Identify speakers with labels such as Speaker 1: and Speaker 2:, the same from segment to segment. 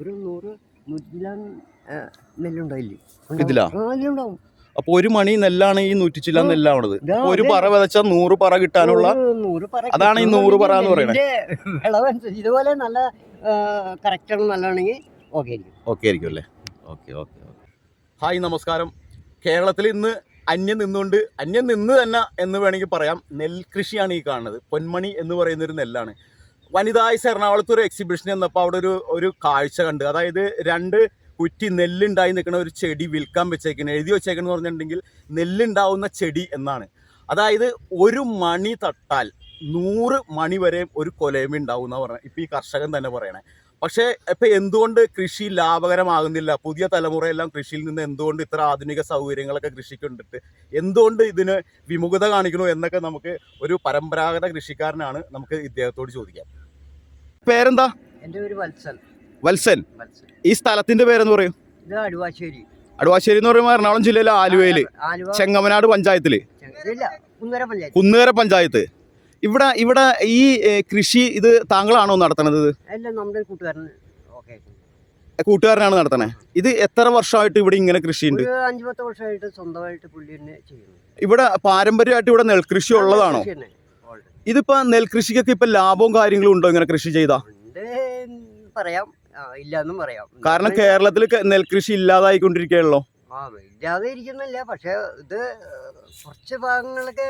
Speaker 1: ഒരു നൂറ് നൂറ്റിലാൻ നെല്ലുണ്ടായില്ലേ?
Speaker 2: ഇതിലാ?
Speaker 1: ആ, നെല്ലുണ്ടാവും.
Speaker 2: അപ്പൊ ഒരു മണി നെല്ലാണ് ഈ നൂറ്റിച്ചില്ല. നെല്ലാവണത്. ഒരു പറ വിതച്ചാൽ നൂറ് പറ കിട്ടാനുള്ള അതാണ് ഈ നൂറ് പറ എന്ന്
Speaker 1: പറയുന്നത് വിളവനുസരിച്ച് ഇതുപോലെ നല്ല കറക്റ്റ് നല്ലതാണെങ്കിൽ ഓക്കെ ആയിരിക്കും.
Speaker 2: ഓക്കെ ആയിരിക്കും അല്ലേ? ഓക്കെ ഓക്കെ ഹായ് നമസ്കാരം. കേരളത്തിൽ ഇന്ന് അന്യം നിന്നുകൊണ്ട് അന്യം നിന്ന് തന്നെ എന്ന് വേണമെങ്കിൽ പറയാം നെൽകൃഷിയാണ് ഈ കാണുന്നത്. പൊന്മണി എന്ന് പറയുന്ന ഒരു നെല്ലാണ്. വനിതായ്സ് എറണാകുളത്ത് ഒരു എക്സിബിഷൻ എന്നപ്പോൾ അവിടെ ഒരു ഒരു കാഴ്ച കണ്ട്. അതായത് രണ്ട് കുറ്റി നെല്ലുണ്ടായി നിൽക്കുന്ന ഒരു ചെടി വിൽക്കാൻ വെച്ചേക്കുന്നത് എഴുതി വെച്ചേക്കുന്നത് പറഞ്ഞിട്ടുണ്ടെങ്കിൽ നെല്ലുണ്ടാവുന്ന ചെടി എന്നാണ്. അതായത് ഒരു മണി തട്ടാൽ നൂറ് മണി വരെ ഒരു കൊലയമ ഉണ്ടാവും എന്നാണ് പറയുന്നത് ഇപ്പം ഈ കർഷകൻ തന്നെ പറയണേ. പക്ഷേ ഇപ്പം എന്തുകൊണ്ട് കൃഷി ലാഭകരമാകുന്നില്ല? പുതിയ തലമുറയെല്ലാം കൃഷിയിൽ നിന്ന് എന്തുകൊണ്ട് ഇത്ര ആധുനിക സൗകര്യങ്ങളൊക്കെ കൃഷിക്കുണ്ടിട്ട് എന്തുകൊണ്ട് ഇതിന് വിമുഖത കാണിക്കണു എന്നൊക്കെ നമുക്ക് ഒരു പരമ്പരാഗത കൃഷിക്കാരനാണ് നമുക്ക് ഇദ്ദേഹത്തോട് ചോദിക്കാം. പേരെന്താ?
Speaker 1: എന്റെ പേര്
Speaker 2: വത്സൻ. ഈ സ്ഥലത്തിന്റെ പേരെന്ന് പറയും?
Speaker 1: ഇത് അടുവാശ്ശേരി.
Speaker 2: അടുവാശ്ശേരി എന്ന് പറയുമ്പോൾ എറണാകുളം ജില്ലയിലെ ആലുവയിൽ.
Speaker 1: ആലുവ.
Speaker 2: ചെങ്ങമനാട് പഞ്ചായത്തിൽ.
Speaker 1: കുന്നേര കുന്നര പഞ്ചായത്ത്.
Speaker 2: കുന്നുകര പഞ്ചായത്ത്. ഇവിടെ ഇവിടെ ഈ ഏ, കൃഷി ഇത് താങ്കളാണോ നടത്തണത് ഇത്?
Speaker 1: എല്ലാം നമ്മുടെ കൂട്ടുകാരൻ ഓക്കെ.
Speaker 2: കൂട്ടുകാരനാണ് നടത്തണേ. ഇത് എത്ര വർഷമായിട്ട് ഇവിടെ ഇങ്ങനെ കൃഷിയുണ്ട്?
Speaker 1: ഒരു അഞ്ചു പത്ത് വർഷമായിട്ട് സ്വന്തമായിട്ട് പുള്ളി തന്നെ ചെയ്യുന്നു.
Speaker 2: ഇവിടെ പാരമ്പര്യമായിട്ട് ഇവിടെ നെൽകൃഷി ഉള്ളതാണോ?
Speaker 1: കൃഷി തന്നെ.
Speaker 2: ഇതിപ്പോ നെൽകൃഷിക്കൊക്കെ ഇപ്പൊ ലാഭവും കാര്യങ്ങളും ഉണ്ടോ ഇങ്ങനെ കൃഷി ചെയ്താ?
Speaker 1: ഉണ്ട് പറയാം. ഇല്ലെന്നും പറയാം.
Speaker 2: കാരണം കേരളത്തിൽ നെൽകൃഷി ഇല്ലാതായിക്കൊണ്ടിരിക്കുകയാണല്ലോ.
Speaker 1: ആ ഇല്ലാതെ ഇരിക്കുന്നില്ല പക്ഷെ ഇത് കുറച്ച് ഭാഗങ്ങളൊക്കെ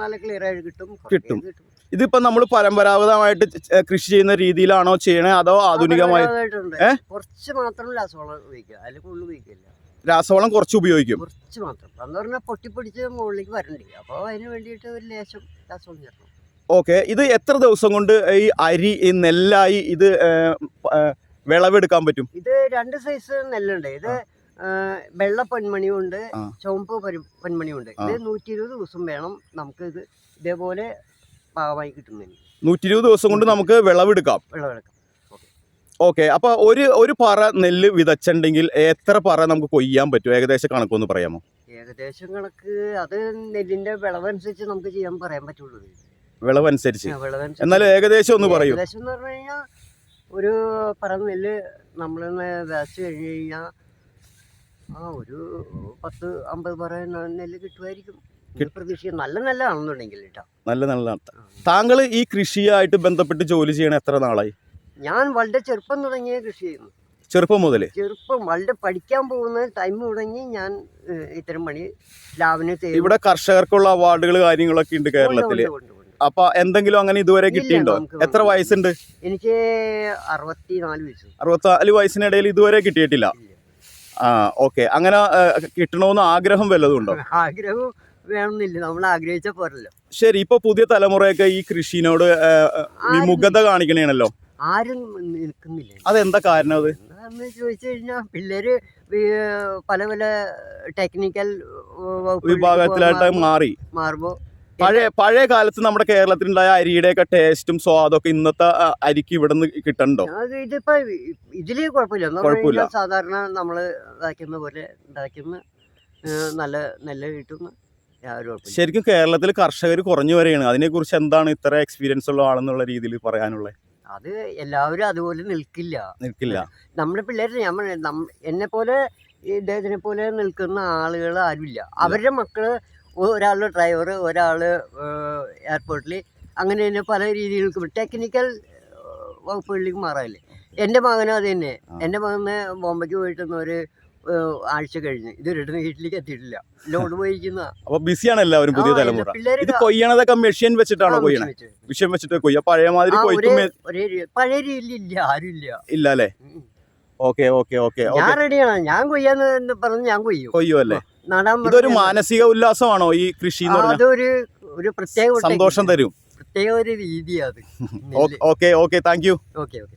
Speaker 1: നല്ല ക്ലിയർ ആയിട്ട് കിട്ടും.
Speaker 2: കിട്ടും.
Speaker 1: കിട്ടും.
Speaker 2: ഇതിപ്പോ നമ്മൾ പരമ്പരാഗതമായിട്ട് കൃഷി ചെയ്യുന്ന രീതിയിലാണോ ചെയ്യണേ? അതോ ആധുനികമായി?
Speaker 1: കുറച്ച് മാത്രം രാസവളം ഉപയോഗിക്കുക. അതിൽ കൂടുതൽ ഉപയോഗിക്കില്ല.
Speaker 2: രാസവളം കുറച്ച് ഉപയോഗിക്കും.
Speaker 1: കുറച്ച് മാത്രം. എന്ന് പറഞ്ഞാൽ പൊട്ടിപ്പൊടിച്ച് മുകളിലേക്ക് വരണ്ടേ അപ്പോൾ അതിന് വേണ്ടിയിട്ട് ഒരു ലേശം രാസവളം ചേർക്കണം.
Speaker 2: ഓക്കെ ഇത് എത്ര ദിവസം കൊണ്ട് ഈ അരി ഈ നെല്ലായി ഇത് വിളവെടുക്കാൻ പറ്റും?
Speaker 1: ഇത് രണ്ട് സൈസ് നെല്ലുണ്ട്. ഇത് വെള്ള
Speaker 2: പൊന്മണിയുണ്ട്.
Speaker 1: ചുവപ്പ് പൊന്മണിയുണ്ട്. ഉണ്ട് ഇത് നൂറ്റി ഇരുപത് ദിവസം വേണം നമുക്ക് ഇത് ഇതേപോലെ പാകമായി കിട്ടുന്നതിന്.
Speaker 2: നൂറ്റി ഇരുപത് ദിവസം കൊണ്ട് നമുക്ക് വിളവെടുക്കാം.
Speaker 1: വിളവെടുക്കാം.
Speaker 2: ഓക്കെ അപ്പൊ ഒരു ഒരു പറ നെല്ല് വിതച്ചിട്ടുണ്ടെങ്കിൽ എത്ര പറ നമുക്ക് കൊയ്യാൻ പറ്റും? ഏകദേശം കണക്കൊന്ന് പറയാമോ?
Speaker 1: ഏകദേശം കണക്ക് അത് നെല്ലിന്റെ വിളവനുസരിച്ച് നമുക്ക് ചെയ്യാൻ പറയാൻ പറ്റുള്ളൂ.
Speaker 2: വിളവനുസരിച്ച്. എന്നാലും ഏകദേശം ഒന്ന് പറയൂ.
Speaker 1: ഏകദേശം എന്ന് പറഞ്ഞു കഴിഞ്ഞാൽ ഒരു പറ നെല്ല് നമ്മൾ വേസ്റ്റ് കഴിഞ്ഞ് കഴിഞ്ഞാൽ ആ ഒരു പത്ത് അമ്പത് പറ നെല്ല് കിട്ടുമായിരിക്കും. ഇത് നല്ല നല്ല നെല്ലാണെന്നുണ്ടെങ്കിൽ കേട്ടോ.
Speaker 2: നല്ല നല്ല താങ്കൾ ഈ കൃഷിയായിട്ട് ബന്ധപ്പെട്ട് ജോലി ചെയ്യണ എത്ര നാളായി?
Speaker 1: ഞാൻ വളരെ ചെറുപ്പം തുടങ്ങിയ കൃഷി ചെയ്യുന്നു.
Speaker 2: ചെറുപ്പം മുതൽ
Speaker 1: ചെറുപ്പം വളരെ പഠിക്കാൻ പോകുന്ന ടൈം തുടങ്ങി ഞാൻ ഇത്തരം പണി ലാവിനെ
Speaker 2: ഇവിടെ കർഷകർക്കുള്ള അവാർഡുകൾ കാര്യങ്ങളൊക്കെ ഉണ്ട് കേരളത്തിൽ. അപ്പൊ എന്തെങ്കിലും അങ്ങനെ ഇതുവരെ കിട്ടിയിട്ടുണ്ടോ? എത്ര വയസ്സുണ്ട്?
Speaker 1: എനിക്ക് അറുപത്തിനാല് വയസ്സ്.
Speaker 2: അറുപത്തിനാല് വയസ്സിനിടയിൽ ഇതുവരെ കിട്ടിയിട്ടില്ല? ആ ഓക്കെ. അങ്ങനെ കിട്ടണമെന്ന് ആഗ്രഹം വല്ലതും ഉണ്ടോ?
Speaker 1: ആഗ്രഹം വേണമെന്നില്ല. നമ്മൾ ആഗ്രഹിച്ച പോരല്ലോ.
Speaker 2: ശരി ഇപ്പൊ പുതിയ തലമുറയൊക്കെ ഈ കൃഷിനോട് വിമുഖത കാണിക്കണേണല്ലോ?
Speaker 1: ആരും നിൽക്കുന്നില്ല.
Speaker 2: അതെന്താ കാരണം അത്?
Speaker 1: ചോദിച്ചു കഴിഞ്ഞാൽ പിള്ളേര് പല പല ടെക്നിക്കൽ
Speaker 2: വിഭാഗത്തിലായിട്ട് മാറി.
Speaker 1: മാറുമ്പോ
Speaker 2: പഴയ പഴയ കാലത്ത് നമ്മുടെ കേരളത്തിലുണ്ടായ അരിയുടെയൊക്കെ ടേസ്റ്റും സ്വാദൊക്കെ ഇന്നത്തെ അരിക്ക് ഇവിടെ നിന്ന് കിട്ടണ്ടോ?
Speaker 1: ഇതിപ്പോ ഇതിൽ കുഴപ്പമില്ല.
Speaker 2: കുഴപ്പമില്ല.
Speaker 1: സാധാരണ നമ്മൾ ഇതാക്കുന്ന പോലെ ഇതാക്കുന്ന നല്ല നെല്ല് കിട്ടുന്ന
Speaker 2: ശരിക്കും കേരളത്തിൽ കർഷകർ കുറഞ്ഞു വരികയാണ്. അതിനെക്കുറിച്ച് എന്താണ് ഇത്ര എക്സ്പീരിയൻസ് ഉള്ള ആളെന്നുള്ള രീതിയിൽ പറയാനുള്ളത്
Speaker 1: അത് എല്ലാവരും അതുപോലെ നിൽക്കില്ല.
Speaker 2: നിൽക്കില്ല.
Speaker 1: നമ്മുടെ പിള്ളേർ ഞാൻ എന്നെ പോലെ ഇദ്ദേഹത്തിനെ പോലെ നിൽക്കുന്ന ആളുകൾ ആരുമില്ല. അവരുടെ മക്കൾ ഒ- ഒരാൾ ഡ്രൈവർ ഒരാൾ എയർപോർട്ടിൽ അങ്ങനെ തന്നെ പല രീതികൾക്കും ടെക്നിക്കൽ വകുപ്പുകളിലേക്ക് മാറാനില്ലേ എന്റെ മകനും അത് തന്നെ. എന്റെ മകന് ബോംബെക്ക് പോയിട്ട് ഒരു ആഴ്ച കഴിഞ്ഞ്. ഇതുവരെ വീട്ടിലേക്ക് എത്തിയിട്ടില്ല. ലോഡ് പോയിരിക്കുന്ന.
Speaker 2: അപ്പൊ ബിസിയാണ് എല്ലാവരും പുതിയ തലമുറ. ഇത് കൊയ്യണതൊക്കെ മെഷീൻ വെച്ചിട്ടാണോ കൊയ്യണേ? മെഷീൻ വെച്ചിട്ട് കൊയ്യ. പഴയ മാതിരി കൊയ്ത്തും
Speaker 1: രീതിയിൽ ഇല്ല പഴയ ആരും ഇല്ല
Speaker 2: ഇല്ല അല്ലേ. ഓക്കെ ഓക്കെ ഓക്കെ
Speaker 1: ഞാൻ റെഡിയാണ്. ഞാൻ കൊയ്യാന്ന് പറഞ്ഞ് ഞാൻ കൊയ്യും.
Speaker 2: കൊയ്യും അല്ലേ
Speaker 1: നടാൻ
Speaker 2: ഇതൊരു മാനസിക ഉല്ലാസമാണോ ഈ കൃഷി എന്ന് പറഞ്ഞാൽ?
Speaker 1: അതൊരു ഒരു പ്രത്യേക
Speaker 2: സന്തോഷം തരും.
Speaker 1: പ്രത്യേക ഒരു രീതിയാണ് അത്.
Speaker 2: Okay okay thank you.
Speaker 1: Okay okay.